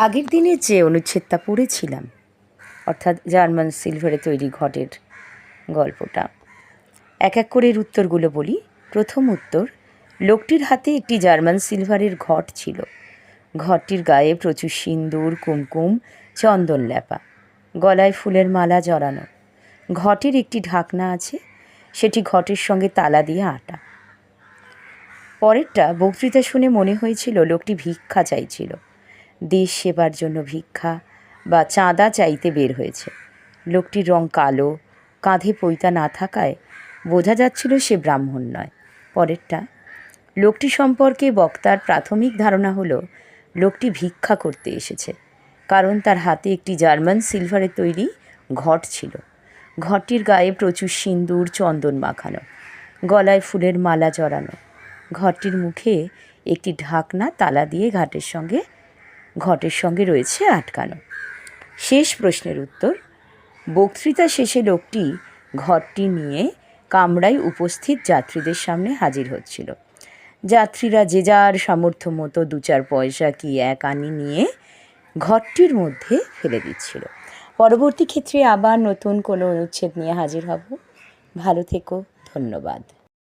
আগের দিনে যে অনুচ্ছেদটা পড়েছিলাম, অর্থাৎ জার্মান সিলভারে তৈরি ঘটের গল্পটা, এক এক করে উত্তরগুলো বলি। প্রথম উত্তর, লোকটির হাতে একটি জার্মান সিলভারের ঘট ছিল। ঘরটির গায়ে প্রচুর সিন্দুর, কুমকুম, চন্দন ল্যাপা গলায় ফুলের মালা জড়ানো। ঘটের একটি ঢাকনা আছে, সেটি ঘটের সঙ্গে তালা দিয়ে আটা। পরেরটা বক্তৃতা শুনে মনে হয়েছিল লোকটি ভিক্ষা চাইছিল। দেশ সেবার জন্য ভিক্ষা বা চাঁদা চাইতে বের হয়েছে। লোকটির রং কালো, কাঁধে পৈতা না থাকায় বোঝা যাচ্ছিল সে ব্রাহ্মণ নয়। পরেরটা, লোকটি সম্পর্কে বক্তার প্রাথমিক ধারণা হলো, লোকটি ভিক্ষা করতে এসেছে, কারণ তার হাতে একটি জার্মান সিলভারের তৈরি ঘট ছিল। ঘরটির গায়ে প্রচুর সিন্দুর, চন্দন মাখানো, গলায় ফুলের মালা জড়ানো ঘরটির মুখে একটি ঢাকনা, তালা দিয়ে ঘাটের সঙ্গে ঘটের সঙ্গে রয়েছে আটকানো। শেষ প্রশ্নের উত্তর, বক্তৃতা শেষে লোকটি ঘরটি নিয়ে কামরায় উপস্থিত যাত্রীদের সামনে হাজির হচ্ছিল। যাত্রীরা যে যার সামর্থ্য মতো দু চার পয়সা কি এক আনি নিয়ে ঘরটির মধ্যে ফেলে দিচ্ছিল। পরবর্তী ক্ষেত্রে আবার নতুন কোনো অনুচ্ছেদ নিয়ে হাজির হব। ভালো থেকো, ধন্যবাদ।